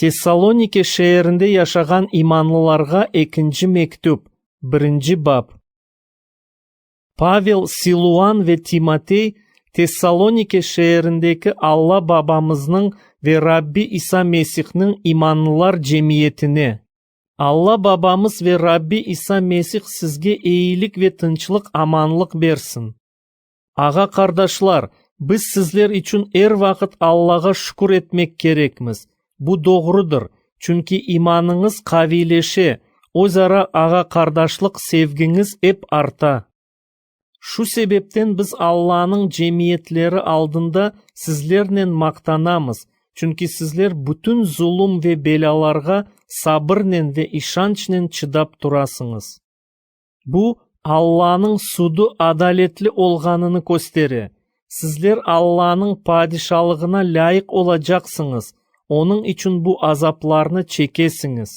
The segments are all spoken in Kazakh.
Тессалоники шәһәрендә яшаған иманлыларға екінші мектуб бірінші бап. Павел Силуан ве Тимотей Тессалоники шееріндекі Алла бабамызның ве Рабби Иса Месихнең иманлылар жемиетіне. Алла бабамыз ве Рабби Иса Месих сізге эйлек ве тынчлык, аманлық берсін. Аға қардашылар, біз сіздер үшін әр вақыт Аллаға шүкір етмек керекміз бұ доғырыдыр чүнки иманыңыз қавилеше өзара аға қардашлық севгіңіз еп арта шу себептен біз алланың жемиетлері алдында сізлернен мақтанамыз чүнки сізлер бүтін зұлым ве белаларға сабырнен ве ишанчнен чыдап тұрасыңыз бұ алланың суды адалетлі олғаныны көстері. Сізлер алланың падишалығына лайық ола жақсыңыз оның үшін bu азапларны чекесіңіз.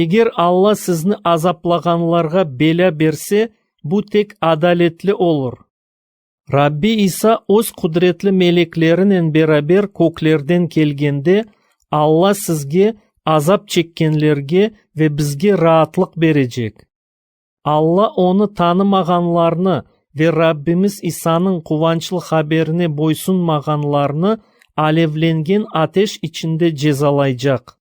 Егер Алла сізні азаплағанларға беля берсе, bu тек адалетлі олыр. Рабби Иса өз құдіретлі мелеклерінен берабер көклерден келгенде, Алла сізге азап чеккенлерге ве бізге раатлық бережек. Алла оны танымағанларны ве Раббиміз Исаның қуанчыл хаберіне мағанларны alevlengen ateş içinde cezalayacak.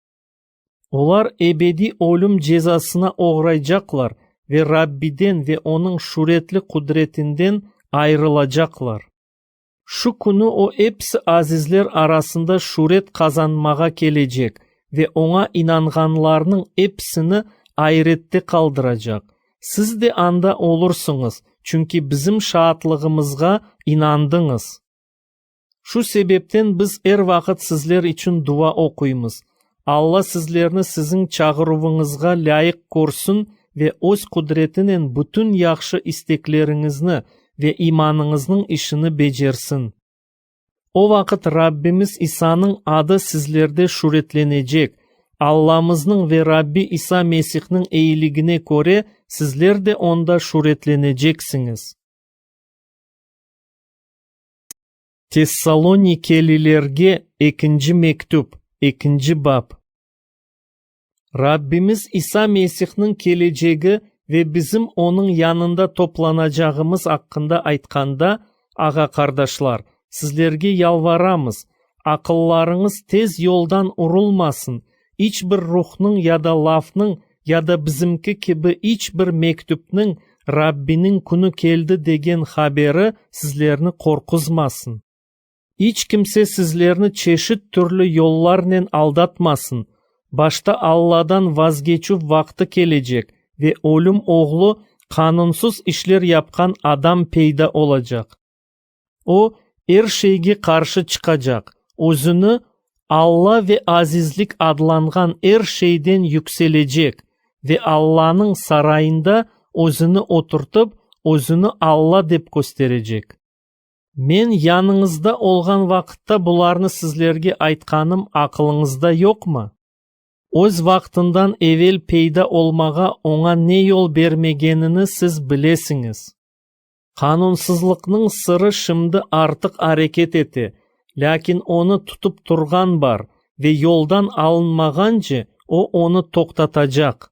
Onlar ebedi ölüm cezasına uğrayacaklar ve Rabbiden ve onun şuretli kudretinden ayrılacaklar. Şu kunu o hepsi azizler arasında şuret kazanmaya gelecek ve ona inanganlarının hepsini ayrette kaldıracak. Siz de anda olursunuz çünkü bizim şaatlığımızga inandınız.'' Шу себептен біз әр вақыт сізлер үшін дуа оқимыз. Алла сізлерні сізің чағыруыңызға лайық көрсін ве өз құдіретінен бүтін яқшы істеклеріңізні ве иманыңыздың ішіні бежерсін. О вақыт Раббиміз Исаның ады сізлерде шуретленеджек. Алламыздың ве Рабби Иса Месихнің әйілігіне көре сізлерде онда шуретленеджексіңіз. келелерге екінші мектуп, екінші бап. Раббиміз Иса Месихнің келеджегі ве бізім оның янында жағымыз аққында айтқанда, аға қардашлар, сіздерге ялварамыз, ақылларыңыз тез йолдан ұрылмасын, іч бір рухның яда лафның яда бізімкі кебі іч бір мектупның Раббинің күні келді деген хабері сіздеріні қорқызмасын. Hiç kimse sizlerini çeşit türlü yollarla aldatmasın. Başta Allah'dan vazgeçip vakti gelecek ve ölüm oğlu kanunsuz işler yapkan adam peyda olacak. O her şeyge karşı çıkacak. Özünü Allah ve azizlik adlangan her şeyden yükselecek ve Allah'ın sarayında özünü oturtup özünü Allah dep gösterecek. мен яныңызда олған вақытта бұларны сізлерге айтқаным ақылыңызда жоқ ма өз вақытындан эвел пейда олмаға оңа не ол бермегеніні сіз білесіңіз қанунсызлықның сыры шымды артық әрекет ете ләкин оны тұтып тұрған бар ве йолдан алынмаған же о оны тоқтатажақ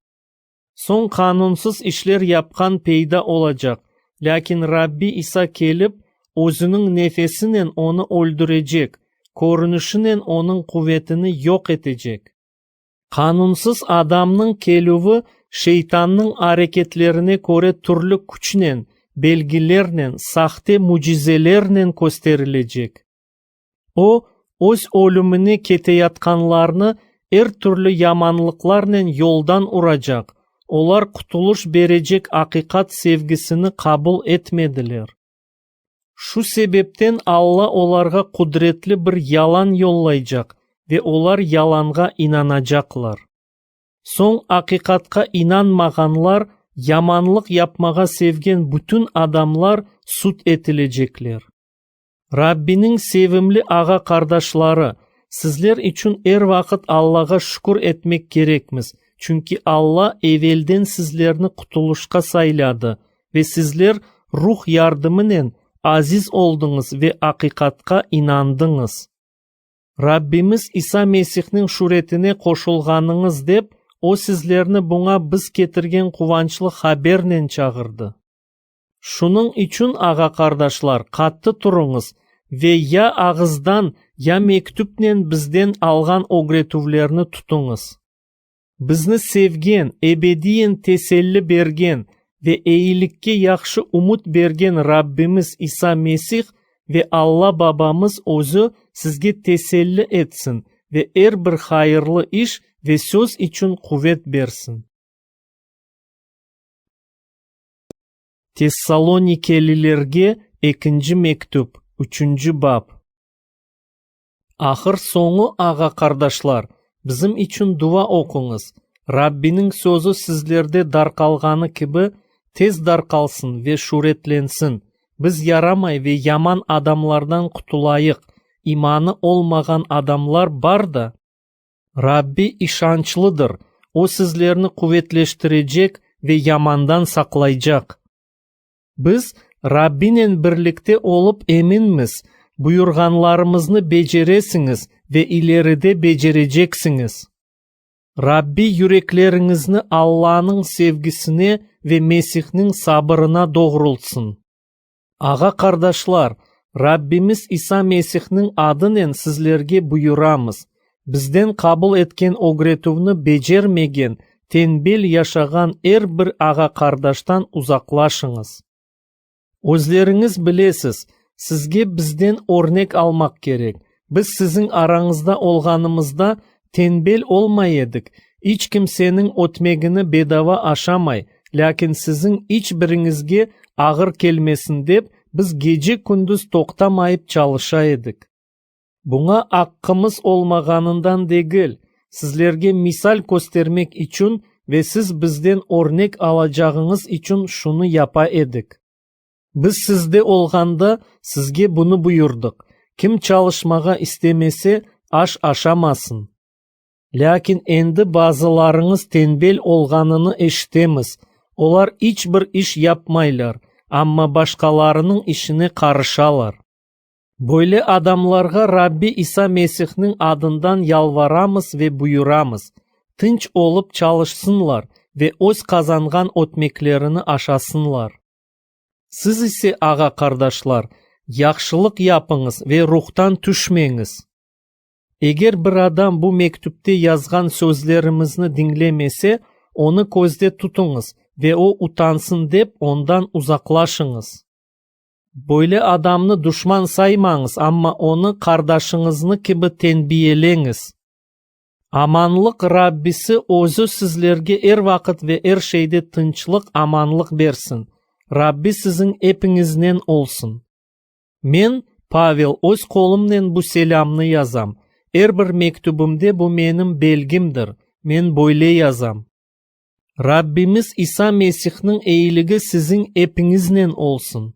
соң қанунсыз ішлер япқан пейда олажақ ләкин рабби иса келіп o'zining nefesinin onu öldürecek, korunuşunun onun kuvvetini yok edecek. Kanunsuz adamın keluvi şeytanın hareketlerine göre türlü kuchnen, belgilernen, sahte mucizelernen gösterilecek. O o'z o'limini ketayotganlarni er turli yamanlıklarının yo'ldan uğracak. Olar kutuluş verecek, haqiqat sevgisini kabul etmediler. Шу себептен Алла оларға ялан бір ялан ве олар яланға инана жақылар. Соң ақиқатқа инанмағанлар, яманлық япмаға севген бүтін адамлар сут етілежеклер. Раббинің севімлі аға қардашлары, сізлер үшін әр вақыт Аллаға шүкір етмек керекміз, чүнкі Алла әвелден сізлерні құтылышқа сайлады, ве сізлер рух ярдымынен азиз олдыңыз ве ақиқатқа инандыңыз Раббиміз иса месихнің шуретіне қошылғаныңыз деп о сізлерні бұңа біз кетірген қуаншылы хабернен чағырды шұның үчін аға қардашлар қатты тұрыңыз ве я ағыздан я мектүпнен бізден алған огретувлерні тұтыңыз бізні севген эбедиен теселлі берген ве эйликке яхшы умут берген раббимиз иса месих ве алла бабамыз өзү сізге теселлі етсін ве эр бір хайырлы иш ве сөз ичун кувет берсін тессалоникелилерге екінші 3 үчінші бап ақыр соңы аға қардашлар бізім үчін дуа оқыңыз раббинің сөзі сізлерде дарқалғаны кібі тез дарқалсын ве шуретленсін біз ярамай ве яман адамлардан құтылайық иманы олмаған адамлар бар да рабби ишанчлыдыр о сізлерні қуветлештіреджек ве ямандан сақлайжақ біз раббинен бірлікте олып емінміз бұйырғанларымызны бежересіңіз ве илеріде бежереджесіңіз. Рабби юреклеріңізні Алланың севгісіне ве Месихнің сабырына доғырылсын. Аға қардашлар, Раббиміз Иса Месихнің адынен сізлерге бұйырамыз. Бізден қабыл еткен огретувны бежермеген, тенбел яшаған әр бір аға қардаштан ұзақлашыңыз. Өзлеріңіз білесіз, сізге бізден орнек алмақ керек. Біз сіздің араңызда олғанымызда, тенбел олмай едік іч кімсенің отмегіні бедава ашамай ләкін сізің іч біріңізге ағыр келмесін деп біз геже күндіз тоқтамайып чалыша едік бұңа аққымыз олмағанындан дегіл сізлерге мисал көстермек ічін ве сіз бізден орнек ала жағыңыз ічун шуны япа едік біз сізде олғанда сізге бұны бұйырдық кім чалышмаға істемесе аш ашамасын Ләкин енді базыларыңыз тенбел олғаныны эштеміз. Олар іч бір іш япмайлар, амма башқаларының ішіне қарышалар. Бойлы адамларға Рабби Иса Месихнің адындан ялварамыз ве бұйырамыз. Тынч олып чалышсынлар ве өз қазанған отмеклеріні ашасынлар. Сіз ісе аға қардашлар, яқшылық япыңыз ве рухтан түшмеңіз егер бір адам бұл мектіпте жазған сөзлерімізні діңлемесе оны көзде тұтыңыз ве о утансын деп ондан узақлашыңыз. бөйле адамны душман саймаңыз амма оны қардашыңызны кібі тенбиелеңіз аманлық раббисі өзі сізлерге әр вақыт ве әр шейде тынчылық аманлық берсін рабби сіздің епіңізнен олсын мен павел өз қолымнен бұ селямны язам әрбір мектубымде бұ менің белгімдір мен бойле язам раббимыз иса месихнің әйлігі сіздің епіңізнен олсын